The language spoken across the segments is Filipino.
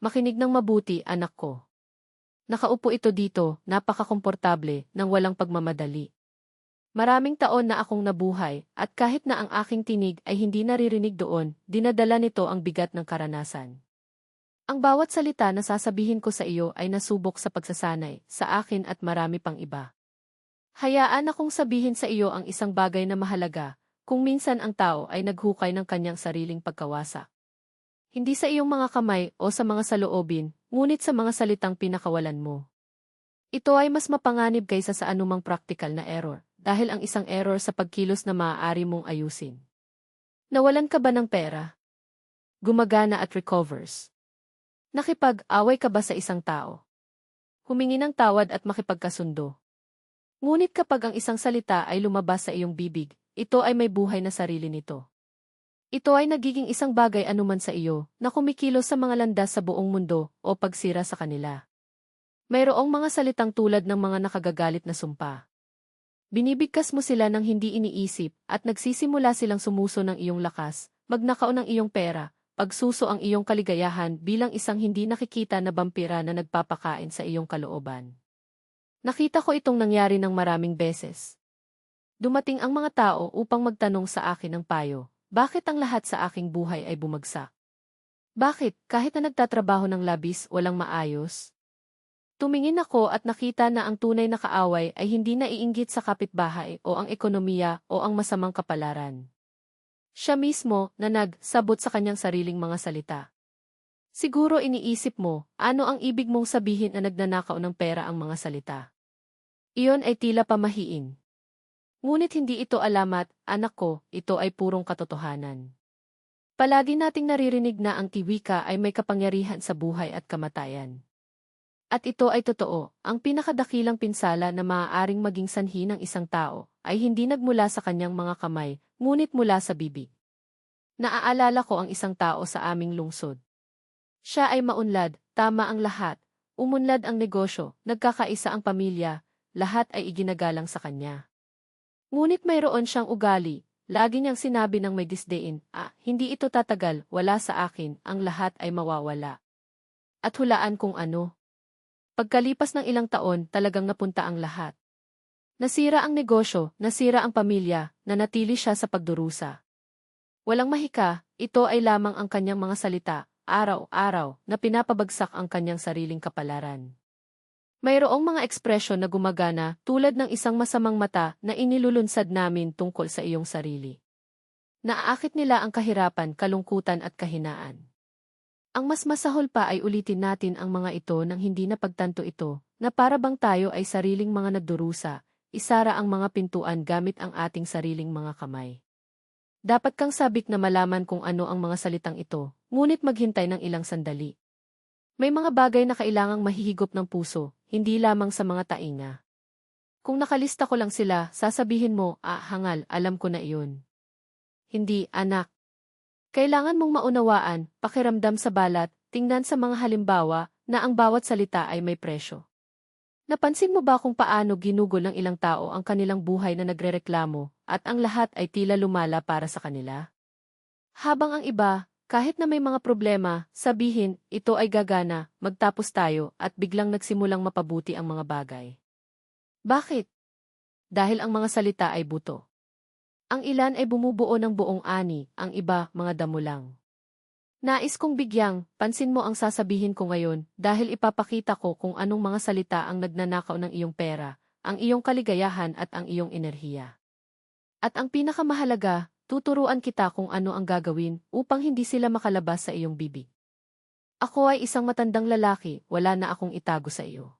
Makinig ng mabuti, anak ko. Nakaupo ito dito, napakakomportable, nang walang pagmamadali. Maraming taon na akong nabuhay, at kahit na ang aking tinig ay hindi naririnig doon, dinadala nito ang bigat ng karanasan. Ang bawat salita na sasabihin ko sa iyo ay nasubok sa pagsasanay, sa akin at marami pang iba. Hayaan akong sabihin sa iyo ang isang bagay na mahalaga, kung minsan ang tao ay naghukay ng kanyang sariling pagkawasa. Hindi sa iyong mga kamay o sa mga saloobin, ngunit sa mga salitang pinakawalan mo. Ito ay mas mapanganib kaysa sa anumang practical na error, dahil ang isang error sa pagkilos na maaari mong ayusin. Nawalan ka ba ng pera? Gumagana at recovers. Nakipag-away ka ba sa isang tao? Humingi ng tawad at makipagkasundo. Ngunit kapag ang isang salita ay lumabas sa iyong bibig, ito ay may buhay na sarili nito. Ito ay nagiging isang bagay anuman sa iyo na kumikilos sa mga landas sa buong mundo o pagsira sa kanila. Mayroong mga salitang tulad ng mga nakagagalit na sumpa. Binibigkas mo sila ng hindi iniisip at nagsisimula silang sumuso ng iyong lakas, magnakaw ng iyong pera, pagsuso ang iyong kaligayahan bilang isang hindi nakikita na vampira na nagpapakain sa iyong kalooban. Nakita ko itong nangyari ng maraming beses. Dumating ang mga tao upang magtanong sa akin ng payo, bakit ang lahat sa aking buhay ay bumagsak? Bakit, kahit na nagtatrabaho ng labis, walang maayos? Tumingin ako at nakita na ang tunay na kaaway ay hindi naiinggit sa kapitbahay o ang ekonomiya o ang masamang kapalaran. Siya mismo na nagsabot sa kanyang sariling mga salita. Siguro iniisip mo, ano ang ibig mong sabihin na nagnanakaw ng pera ang mga salita. Iyon ay tila pamahiin. Ngunit hindi ito alamat, anak ko, ito ay purong katotohanan. Palagi nating naririnig na ang kiwika ay may kapangyarihan sa buhay at kamatayan. At ito ay totoo, ang pinakadakilang pinsala na maaaring maging sanhi ng isang tao ay hindi nagmula sa kanyang mga kamay, ngunit mula sa bibig. Naaalala ko ang isang tao sa aming lungsod. Siya ay maunlad, tama ang lahat, umunlad ang negosyo, nagkakaisa ang pamilya, lahat ay iginagalang sa kanya. Ngunit mayroon siyang ugali, lagi niyang sinabi ng may disdain, ah, hindi ito tatagal, wala sa akin, ang lahat ay mawawala. At hulaan kung ano. Pagkalipas ng ilang taon, talagang napunta ang lahat. Nasira ang negosyo, nasira ang pamilya, nanatili siya sa pagdurusa. Walang mahika, ito ay lamang ang kanyang mga salita, araw-araw, na pinapabagsak ang kanyang sariling kapalaran. Mayroong mga ekspresyon na gumagana tulad ng isang masamang mata na inilulunsad namin tungkol sa iyong sarili. Naaakit nila ang kahirapan, kalungkutan at kahinaan. Ang mas masahol pa ay ulitin natin ang mga ito nang hindi na pagtanto ito, na para bang tayo ay sariling mga nagdurusa, isara ang mga pintuan gamit ang ating sariling mga kamay. Dapat kang sabik na malaman kung ano ang mga salitang ito, ngunit maghintay ng ilang sandali. May mga bagay na kailangang mahihigop ng puso, hindi lamang sa mga tainga. Kung nakalista ko lang sila, sasabihin mo, ah, hangal, alam ko na iyon. Hindi, anak. Kailangan mong maunawaan, pakiramdam sa balat, tingnan sa mga halimbawa, na ang bawat salita ay may presyo. Napansin mo ba kung paano ginugol ng ilang tao ang kanilang buhay na nagrereklamo, at ang lahat ay tila lumala para sa kanila? Habang ang iba, kahit na may mga problema, sabihin, ito ay gagana, magtapos tayo, at biglang nagsimulang mapabuti ang mga bagay. Bakit? Dahil ang mga salita ay buto. Ang ilan ay bumubuo ng buong ani, ang iba, mga damo lang. Nais kong bigyang, pansin mo ang sasabihin ko ngayon, dahil ipapakita ko kung anong mga salita ang nagnanakaw ng iyong pera, ang iyong kaligayahan at ang iyong enerhiya. At ang pinakamahalaga, tuturuan kita kung ano ang gagawin upang hindi sila makalabas sa iyong bibig. Ako ay isang matandang lalaki, wala na akong itago sa iyo.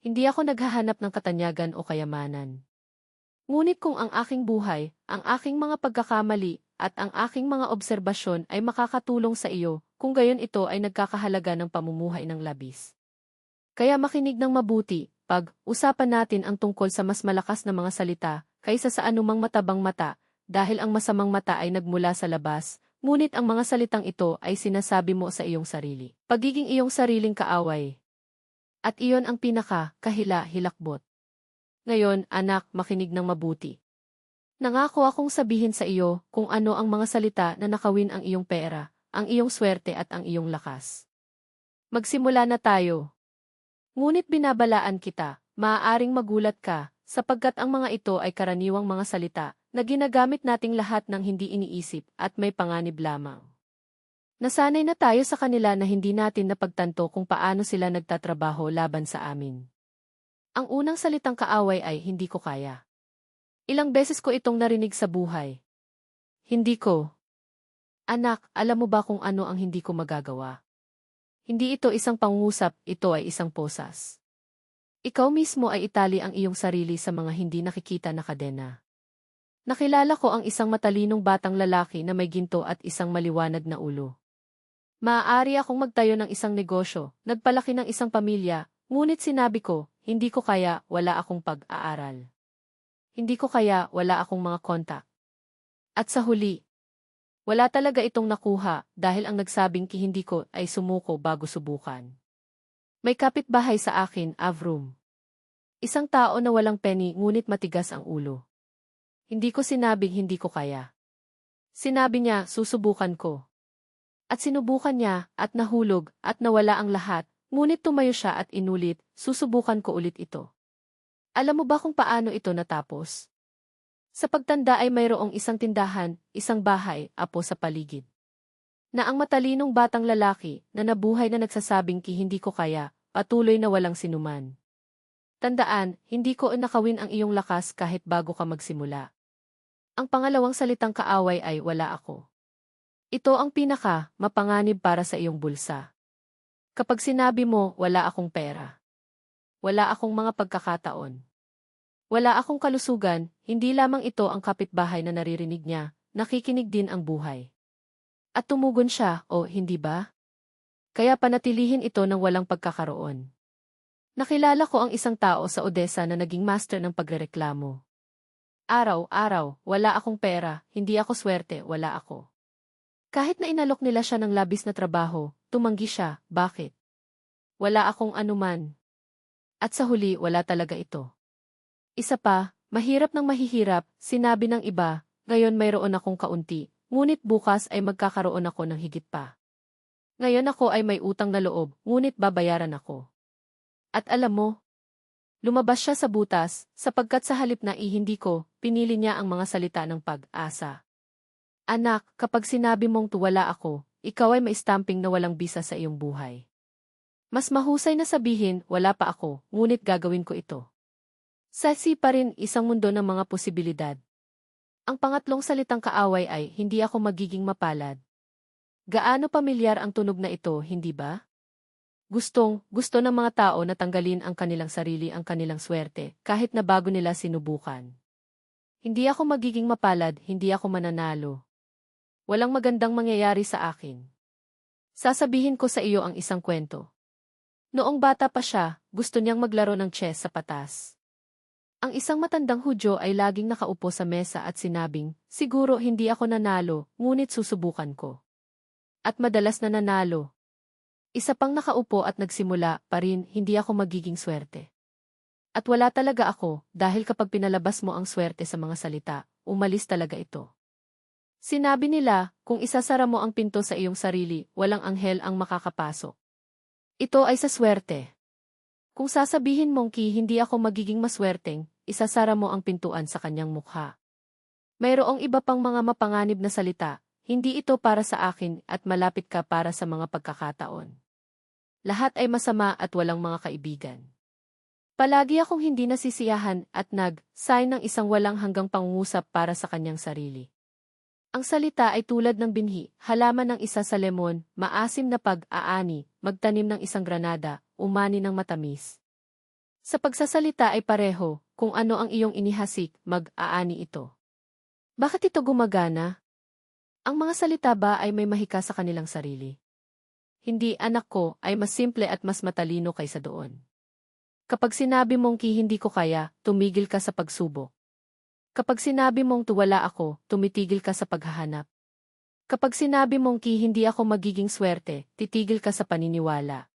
Hindi ako naghahanap ng katanyagan o kayamanan. Ngunit kung ang aking buhay, ang aking mga pagkakamali, at ang aking mga obserbasyon ay makakatulong sa iyo, kung gayon ito ay nagkakahalaga ng pamumuhay ng labis. Kaya makinig ng mabuti, pag usapan natin ang tungkol sa mas malakas na mga salita, kaysa sa anumang matabang mata, dahil ang masamang mata ay nagmula sa labas, ngunit ang mga salitang ito ay sinasabi mo sa iyong sarili. Pagiging iyong sariling kaaway. At iyon ang pinaka, kahila, hilakbot. Ngayon, anak, makinig ng mabuti. Nangako akong sabihin sa iyo kung ano ang mga salita na nakawin ang iyong pera, ang iyong swerte at ang iyong lakas. Magsimula na tayo. Ngunit binabalaan kita, maaaring magulat ka, sapagkat ang mga ito ay karaniwang mga salita na ginagamit nating lahat ng hindi iniisip at may panganib lamang. Nasanay na tayo sa kanila na hindi natin napagtanto kung paano sila nagtatrabaho laban sa amin. Ang unang salitang kaaway ay hindi ko kaya. Ilang beses ko itong narinig sa buhay. Hindi ko. Anak, alam mo ba kung ano ang hindi ko magagawa? Hindi ito isang pangusap, ito ay isang posas. Ikaw mismo ay itali ang iyong sarili sa mga hindi nakikita na kadena. Nakilala ko ang isang matalinong batang lalaki na may ginto at isang maliwanag na ulo. Maaari akong magtayo ng isang negosyo, nagpalaki ng isang pamilya, ngunit sinabi ko, hindi ko kaya, wala akong pag-aaral. Hindi ko kaya, wala akong mga kontak. At sa huli, wala talaga itong nakuha dahil ang nagsabing hindi ko ay sumuko bago subukan. May kapitbahay sa akin, Avrum. Isang tao na walang penny ngunit matigas ang ulo. Hindi ko sinabing hindi ko kaya. Sinabi niya, susubukan ko. At sinubukan niya, at nahulog, at nawala ang lahat, ngunit tumayo siya at inulit, susubukan ko ulit ito. Alam mo ba kung paano ito natapos? Sa pagtanda ay mayroong isang tindahan, isang bahay, apo sa paligid. Na ang matalinong batang lalaki na nabuhay na nagsasabing ki hindi ko kaya, patuloy na walang sinuman. Tandaan, hindi ko nakawin ang iyong lakas kahit bago ka magsimula. Ang pangalawang salitang kaaway ay wala ako. Ito ang pinaka, mapanganib para sa iyong bulsa. Kapag sinabi mo, wala akong pera. Wala akong mga pagkakataon. Wala akong kalusugan, hindi lamang ito ang kapitbahay na naririnig niya, nakikinig din ang buhay. At tumugon siya, o hindi ba? Kaya panatilihin ito ng walang pagkakaroon. Nakilala ko ang isang tao sa Odessa na naging master ng pagrereklamo. Araw-araw, wala akong pera, hindi ako swerte, wala ako. Kahit na inalok nila siya ng labis na trabaho, tumanggi siya, bakit? Wala akong anuman. At sa huli, wala talaga ito. Isa pa, mahirap ng mahihirap, sinabi ng iba, ngayon mayroon akong kaunti, ngunit bukas ay magkakaroon ako ng higit pa. Ngayon ako ay may utang na loob, ngunit babayaran ako. At alam mo, lumabas siya sa butas, sapagkat sa halip na ihindi ko, pinili niya ang mga salita ng pag-asa. Anak, kapag sinabi mong tuwala ako, ikaw ay maistamping na walang bisa sa iyong buhay. Mas mahusay na sabihin, wala pa ako, ngunit gagawin ko ito. Sasi pa rin isang mundo ng mga posibilidad. Ang pangatlong salitang kaaway ay, hindi ako magiging mapalad. Gaano pamilyar ang tunog na ito, hindi ba? Gustong, gusto ng mga tao na tanggalin ang kanilang sarili ang kanilang swerte, kahit na bago nila sinubukan. Hindi ako magiging mapalad, hindi ako mananalo. Walang magandang mangyayari sa akin. Sasabihin ko sa iyo ang isang kwento. Noong bata pa siya, gusto niyang maglaro ng chess sa patas. Ang isang matandang Hudyo ay laging nakaupo sa mesa at sinabing, siguro hindi ako nanalo, ngunit susubukan ko. At madalas na nanalo. Isa pang nakaupo at nagsimula pa rin, hindi ako magiging swerte. At wala talaga ako, dahil kapag pinalabas mo ang swerte sa mga salita, umalis talaga ito. Sinabi nila, kung isasara mo ang pinto sa iyong sarili, walang anghel ang makakapasok. Ito ay sa swerte. Kung sasabihin mong ki hindi ako magiging maswerteng, isasara mo ang pintuan sa kanyang mukha. Mayroong iba pang mga mapanganib na salita, hindi ito para sa akin at malapit ka para sa mga pagkakataon. Lahat ay masama at walang mga kaibigan. Palagi akong hindi nasisiyahan at nag-sign ng isang walang hanggang pangungusap para sa kanyang sarili. Ang salita ay tulad ng binhi, halaman ng isa sa lemon, maasim na pag-aani, magtanim ng isang granada, umani ng matamis. Sa pagsasalita ay pareho, kung ano ang iyong inihasik, mag-aani ito. Bakit ito gumagana? Ang mga salita ba ay may mahika sa kanilang sarili? Hindi, anak ko, ay mas simple at mas matalino kaysa doon. Kapag sinabi mong ki hindi ko kaya, tumigil ka sa pagsubok. Kapag sinabi mong tuwala ako, tumitigil ka sa paghahanap. Kapag sinabi mong ki hindi ako magiging swerte, titigil ka sa paniniwala.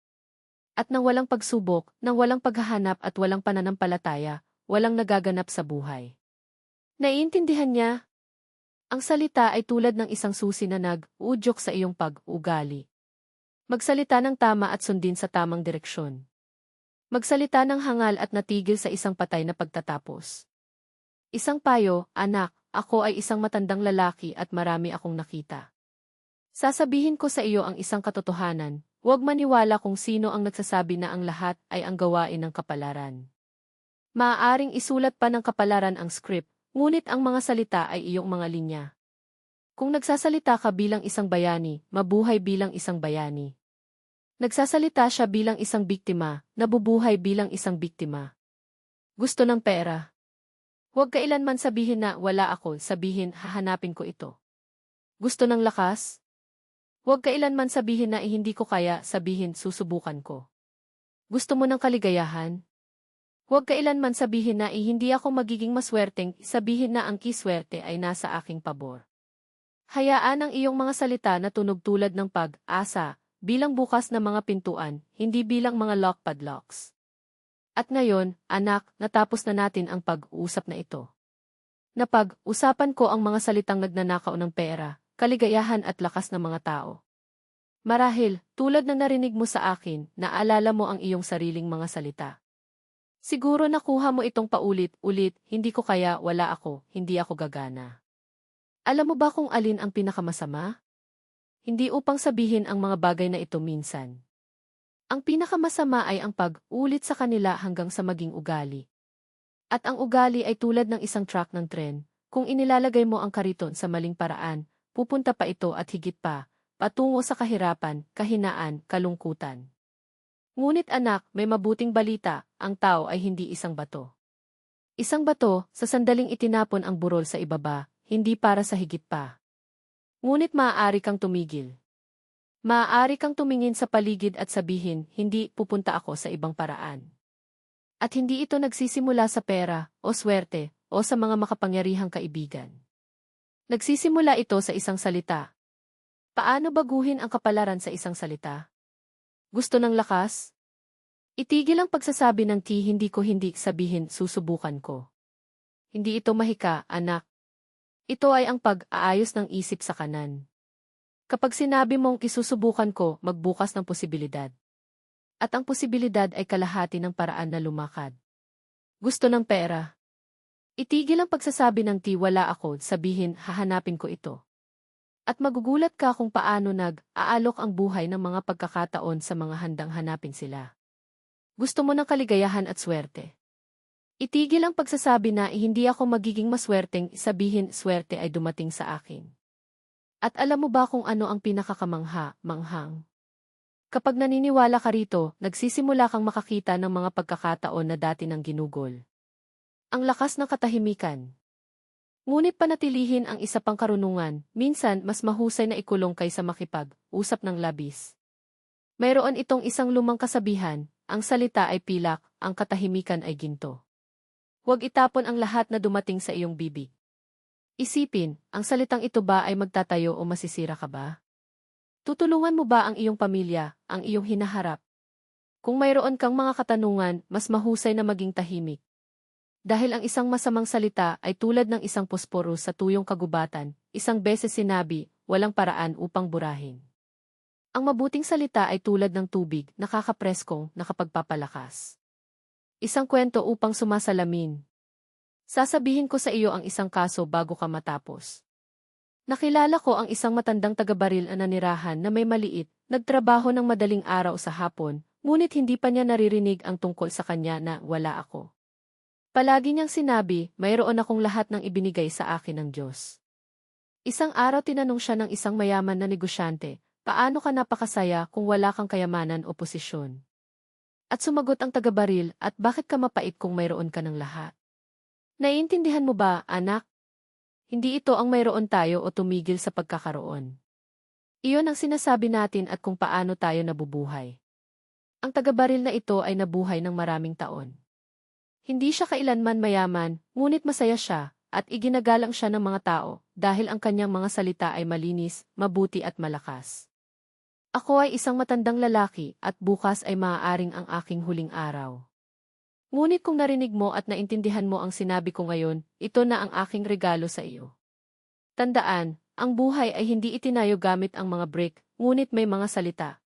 At nang walang pagsubok, nang walang paghahanap at walang pananampalataya, walang nagaganap sa buhay. Naiintindihan niya? Ang salita ay tulad ng isang susi na nag-uudyok sa iyong pag-ugali. Magsalita ng tama at sundin sa tamang direksyon. Magsalita ng hangal at natigil sa isang patay na pagtatapos. Isang payo, anak, ako ay isang matandang lalaki at marami akong nakita. Sasabihin ko sa iyo ang isang katotohanan, huwag maniwala kung sino ang nagsasabi na ang lahat ay ang gawain ng kapalaran. Maaaring isulat pa ng kapalaran ang script, ngunit ang mga salita ay iyong mga linya. Kung nagsasalita ka bilang isang bayani, mabuhay bilang isang bayani. Nagsasalita siya bilang isang biktima, nabubuhay bilang isang biktima. Gusto ng pera. Huwag kailanman sabihin na wala ako, sabihin hahanapin ko ito. Gusto ng lakas? Huwag kailanman sabihin na eh, hindi ko kaya, sabihin susubukan ko. Gusto mo ng kaligayahan? Huwag kailanman sabihin na eh, hindi ako magiging maswerteng, sabihin na ang kiswerte ay nasa aking pabor. Hayaan ang iyong mga salita na tunog tulad ng pag-asa, bilang bukas na mga pintuan, hindi bilang mga lock padlocks. At ngayon, anak, natapos na natin ang pag-uusap na ito. Napag-usapan ko ang mga salitang nagnanakaw ng pera, kaligayahan at lakas ng mga tao. Marahil, tulad na narinig mo sa akin, naalala mo ang iyong sariling mga salita. Siguro nakuha mo itong paulit-ulit, hindi ko kaya, wala ako, hindi ako gagana. Alam mo ba kung alin ang pinakamasama? Hindi upang sabihin ang mga bagay na ito minsan. Ang pinakamasama ay ang pag-ulit sa kanila hanggang sa maging ugali. At ang ugali ay tulad ng isang track ng tren, kung inilalagay mo ang kariton sa maling paraan, pupunta pa ito at higit pa, patungo sa kahirapan, kahinaan, kalungkutan. Ngunit anak, may mabuting balita, ang tao ay hindi isang bato. Isang bato, sa sandaling itinapon ang burol sa ibaba, hindi para sa higit pa. Ngunit maaari kang tumigil. Maaari kang tumingin sa paligid at sabihin, hindi pupunta ako sa ibang paraan. At hindi ito nagsisimula sa pera, o swerte, o sa mga makapangyarihang kaibigan. Nagsisimula ito sa isang salita. Paano baguhin ang kapalaran sa isang salita? Gusto ng lakas? Itigil ang pagsasabi ng ti hindi ko hindi sabihin susubukan ko. Hindi ito mahika, anak. Ito ay ang pag-aayos ng isip sa kanan. Kapag sinabi mong isusubukan ko, magbukas ng posibilidad. At ang posibilidad ay kalahati ng paraan na lumakad. Gusto ng pera. Itigil ang pagsasabi ng ti wala ako, sabihin hahanapin ko ito. At magugulat ka kung paano nag-aalok ang buhay ng mga pagkakataon sa mga handang hanapin sila. Gusto mo ng kaligayahan at swerte. Itigil ang pagsasabi na hindi ako magiging maswerteng sabihin swerte ay dumating sa akin. At alam mo ba kung ano ang pinakakamangha, manghang? Kapag naniniwala ka rito, nagsisimula kang makakita ng mga pagkakataon na dati ng ginugol. Ang lakas ng katahimikan. Ngunit panatilihin ang isa pang karunungan, minsan mas mahusay na ikulong kaysa makipag-usap ng labis. Mayroon itong isang lumang kasabihan, ang salita ay pilak, ang katahimikan ay ginto. Huwag itapon ang lahat na dumating sa iyong bibig. Isipin, ang salitang ito ba ay magtatayo o masisira ka ba? Tutulungan mo ba ang iyong pamilya, ang iyong hinaharap? Kung mayroon kang mga katanungan, mas mahusay na maging tahimik. Dahil ang isang masamang salita ay tulad ng isang posporo sa tuyong kagubatan, isang beses sinabi, walang paraan upang burahin. Ang mabuting salita ay tulad ng tubig, nakakapreskong, nakapagpapalakas. Isang kwento upang sumasalamin. Sasabihin ko sa iyo ang isang kaso bago ka matapos. Nakilala ko ang isang matandang tagabaril na nanirahan na may maliit, nagtrabaho ng madaling araw sa hapon, ngunit hindi pa niya naririnig ang tungkol sa kanya na wala ako. Palagi niyang sinabi, mayroon akong lahat ng ibinigay sa akin ng Diyos. Isang araw tinanong siya ng isang mayaman na negosyante, paano ka napakasaya kung wala kang kayamanan o posisyon? At sumagot ang tagabaril, at bakit ka mapait kung mayroon ka ng lahat? Naiintindihan mo ba, anak? Hindi ito ang mayroon tayo o tumigil sa pagkakaroon. Iyon ang sinasabi natin at kung paano tayo nabubuhay. Ang tagabaril na ito ay nabuhay ng maraming taon. Hindi siya kailanman mayaman, ngunit masaya siya, at iginagalang siya ng mga tao, dahil ang kanyang mga salita ay malinis, mabuti at malakas. Ako ay isang matandang lalaki at bukas ay maaaring ang aking huling araw. Ngunit kung narinig mo at naintindihan mo ang sinabi ko ngayon, ito na ang aking regalo sa iyo. Tandaan, ang buhay ay hindi itinayo gamit ang mga brick, ngunit may mga salita.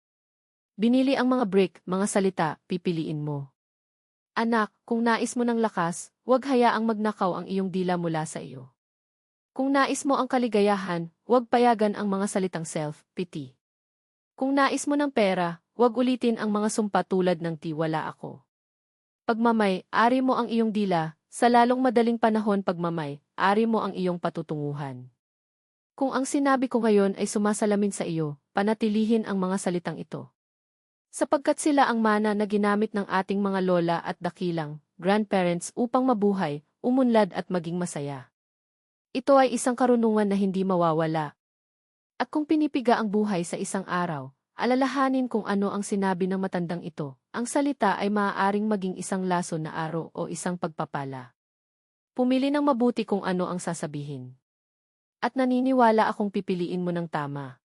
Binili ang mga brick, mga salita, pipiliin mo. Anak, kung nais mo ng lakas, huwag hayaang magnakaw ang iyong dila mula sa iyo. Kung nais mo ang kaligayahan, huwag payagan ang mga salitang self-pity. Kung nais mo ng pera, huwag ulitin ang mga sumpa tulad ng tiwala ako. Pagmamay, ari mo ang iyong dila, sa lalong madaling panahon pagmamay, ari mo ang iyong patutunguhan. Kung ang sinabi ko ngayon ay sumasalamin sa iyo, panatilihin ang mga salitang ito. Sapagkat sila ang mana na ginamit ng ating mga lola at dakilang, grandparents upang mabuhay, umunlad at maging masaya. Ito ay isang karunungan na hindi mawawala. At kung pinipiga ang buhay sa isang araw, alalahanin kung ano ang sinabi ng matandang ito, ang salita ay maaaring maging isang laso na aro o isang pagpapala. Pumili ng mabuti kung ano ang sasabihin. At naniniwala akong pipiliin mo ng tama.